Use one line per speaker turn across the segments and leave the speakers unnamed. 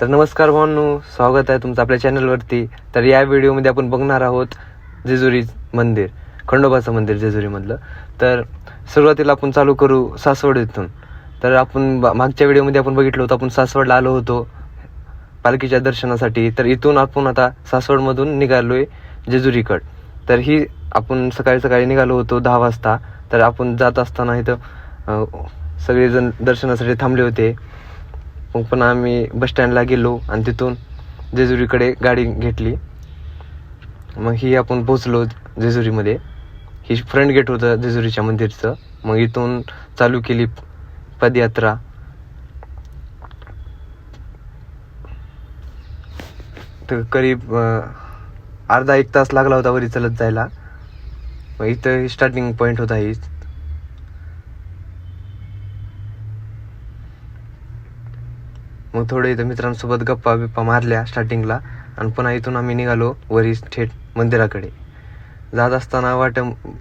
तर नमस्कार भावांनो स्वागत आहे तुमचं आपल्या चॅनलवरती. तर या व्हिडिओमध्ये आपण बघणार आहोत जेजुरी मंदिर खंडोबाचं मंदिर जेजुरीमधलं. तर सुरुवातीला आपण चालू करू सासवड इथून तर आपण बा- मागच्या व्हिडिओमध्ये आपण बघितलं होतं आपण सासवडला आलो होतो पालखीच्या दर्शनासाठी. तर इथून आपण आता सासवडमधून निघालोय जेजुरीकड. तर ही आपण सकाळी सकाळी निघालो होतो दहा वाजता. तर आपण जात असताना इथं सगळेजण दर्शनासाठी थांबले होते. मग पुन्हा आम्ही बसस्टँडला गेलो आणि तिथून जेजुरीकडे गाडी घेतली. मग ही आपण पोचलो जेजुरीमध्ये. ही फ्रंट गेट होतं जेजुरीच्या मंदिरचं. मग इथून चालू केली पदयात्रा. तर करीब अर्धा एक तास लागला होता वरी चलत जायला. मग इथं स्टार्टिंग पॉईंट होता ही. मग थोडं इथं मित्रांसोबत गप्पा बिप्पा मारल्या स्टार्टिंगला आणि पुन्हा इथून आम्ही निघालो वरी थेट मंदिराकडे. जात असताना वाट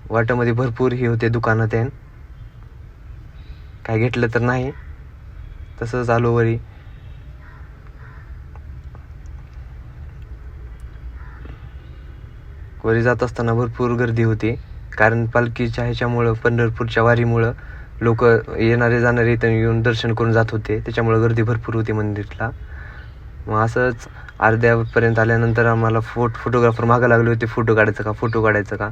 वाटामध्ये भरपूर ही होते दुकानं ते काय घेतलं तर नाही. तसंच आलो वरी. वरी जात असताना भरपूर गर्दी होती. कारण पालखीच्या ह्याच्यामुळं पंढरपूरच्या वारीमुळं लोक येणारे जाणारे इथं येऊन दर्शन करून जात होते. त्याच्यामुळं गर्दी भरपूर होती मंदिरला. मग असंच अर्ध्यापर्यंत आल्यानंतर आम्हाला फोट फोटोग्राफर मागं लागले होते फोटो काढायचं का फोटो काढायचं का?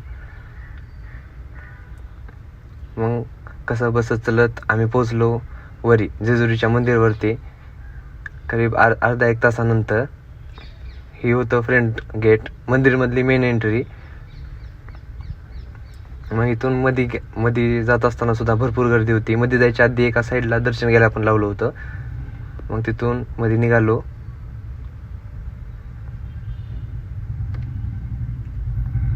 मग कसं बसत चलत आम्ही पोचलो वरी जेजुरीच्या मंदिरवरती. करीब अर्धा एक तासानंतर हे होतं फ्रंट गेट मंदिरमधली मेन एंट्री मग इथून मध्ये गे- मध्ये जात असताना सुद्धा भरपूर गर्दी होती. मध्ये जायच्या आधी एका साईडला दर्शन घ्यायला पण लावलं होतं. मग तिथून मध्ये निघालो.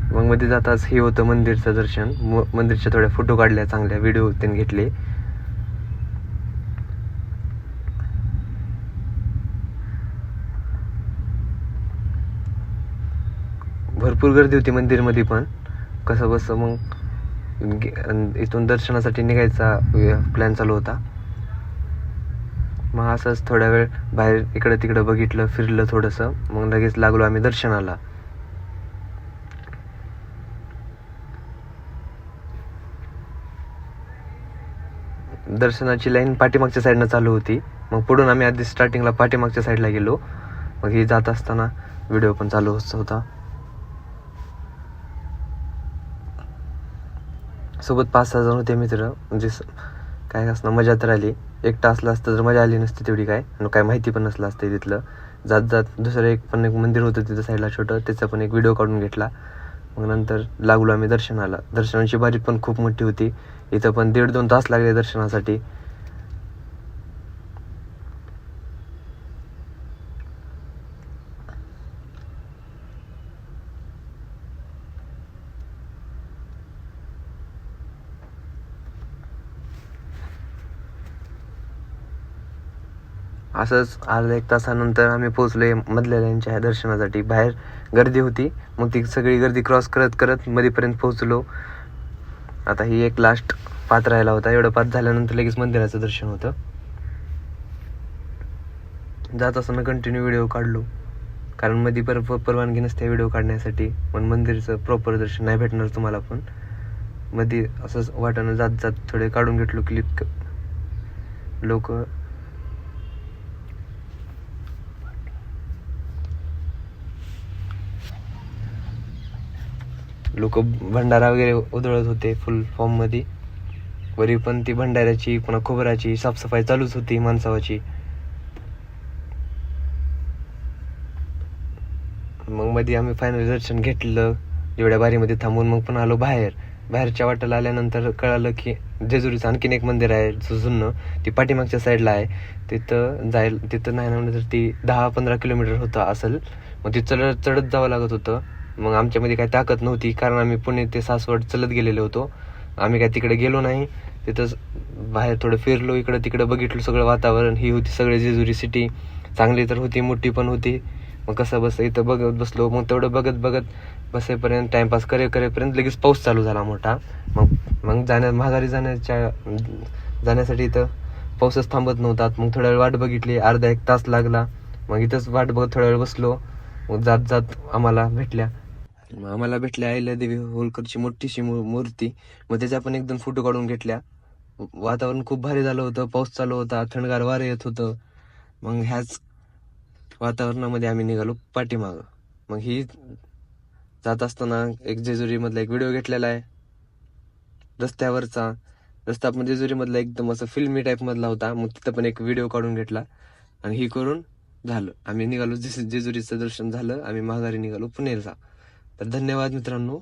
मग मध्ये जाताच हे होतं मंदिरचं दर्शन. म- मंदिरच्या थोड्या फोटो काढल्या चांगल्या व्हिडिओ त्यांनी घेतले. भरपूर गर्दी होती मंदिरमध्ये पण. कसं बसं मग इथून दर्शनासाठी निघायचा प्लॅन चालू होता. मग असंच थोड्या वेळ बाहेर इकडं तिकडं बघितलं फिरलं थोडंसं. मग लगेच लागलो आम्ही दर्शनाला. दर्शनाची लाईन पाठीमागच्या साईडनं चालू होती. मग पुढून आम्ही आधी स्टार्टिंगला पाठीमागच्या साईडला गेलो. मग ही जात असताना व्हिडिओ पण चालू होत. सोबत पाच सहा जण होते मित्र. म्हणजे स- काय असणं मजा तर आली. एकटा असलं असतं तर मजा आली नसती तेवढी काय. आणि काय माहिती पण नसलं असतं तिथलं. जात जात दुसरं एक पण एक मंदिर होतं तिथं साईडला छोटं. त्याचा पण एक व्हिडिओ काढून घेतला. मग नंतर लागलो आम्ही दर्शनाला. दर्शनाची बारी पण खूप मोठी होती. इथं पण दीड दोन तास लागले दर्शनासाठी. असंच अर्धा एक तासानंतर आम्ही पोचलोय मधल्या लाईनच्या दर्शनासाठी. बाहेर गर्दी होती. मग ती सगळी गर्दी क्रॉस करत करत मध्येपर्यंत पोहोचलो. आता ही एक लास्ट पात राहिला होता. एवढं पात झाल्यानंतर लगेच मंदिराचं दर्शन होतं. जात असताना कंटिन्यू व्हिडिओ काढलो. कारण मध्ये पर परवानगी नसते व्हिडिओ काढण्यासाठी. पण मंदिरचं प्रॉपर दर्शन नाही भेटणार तुम्हाला पण. मध्ये असंच वाटानं जात जात थोडे काढून घेतलो क्लिप लोक लोक भंडारा वगैरे उधळत होते फुल फॉर्ममध्ये. वरी पण ती भंडाऱ्याची पुन्हा खोबऱ्याची साफसफाई चालूच होती माणसावाची. मग मध्ये आम्ही फायनल दर्शन घेतलं. एवढ्या बारीमध्ये थांबून मग पण आलो बाहेर. बाहेरच्या वाटेला आल्यानंतर कळालं की जेजुरीचं आणखीन एक मंदिर आहे जु- जुनं ती पाठीमागच्या साईडला आहे. तिथं जायला तिथं नाही म्हणलं तर ती दहा पंधरा किलोमीटर होतं असेल. मग ती चढत चढत जावं लागत होतं. मग आमच्यामध्ये काही ताकद नव्हती कारण आम्ही पुणे ते सासवड चलत गेलेलो होतो. आम्ही काय तिकडे गेलो नाही तिथंच बाहेर थोडं फिरलो इकडं तिकडं बघितलं सगळं वातावरण. ही होती सगळे जेजुरी सिटी चांगली तर होती मोठी पण होती. मग कसं बस इथं बघत बसलो. मग तेवढं बघत बघत बसेपर्यंत टाइमपास करे करेपर्यंत लगेच पाऊस चालू झाला मोठा. मग मग जाण्या माघारी जाण्याच्या जाण्यासाठी इथं पाऊसच थांबत नव्हतात मग थोडा वेळ वाट बघितली अर्धा एक तास लागला. मग इथंच वाट बघत थोडा वेळ बसलो. मग जात जात आम्हाला भेटल्या. आम्हाला भेटल्या अहिल्यादेवी होलकरची मोठीशी मू- मूर्ती. मग त्याचा पण एकदम फोटो काढून घेतल्या. वातावरण खूप भारी झालं होतं पाऊस चालू होता थंडगार वारं येत होतं. मग ह्याच वातावरणामध्ये आम्ही निघालो पाठीमागं. मग ही जात असताना एक जेजुरी मधला एक व्हिडिओ घेतलेला आहे. रस्त्यावरचा. रस्ता पण जेजुरी मधला एकदम असं फिल्मी टाईप मधला होता. मग तिथं पण एक व्हिडिओ काढून घेतला. आणि ही करून झालं. आम्ही निघालो जेस- जेजुरीचं दर्शन झालं. आम्ही माघारी निघालो पुणेरचा तर धन्यवाद मित्रांनो.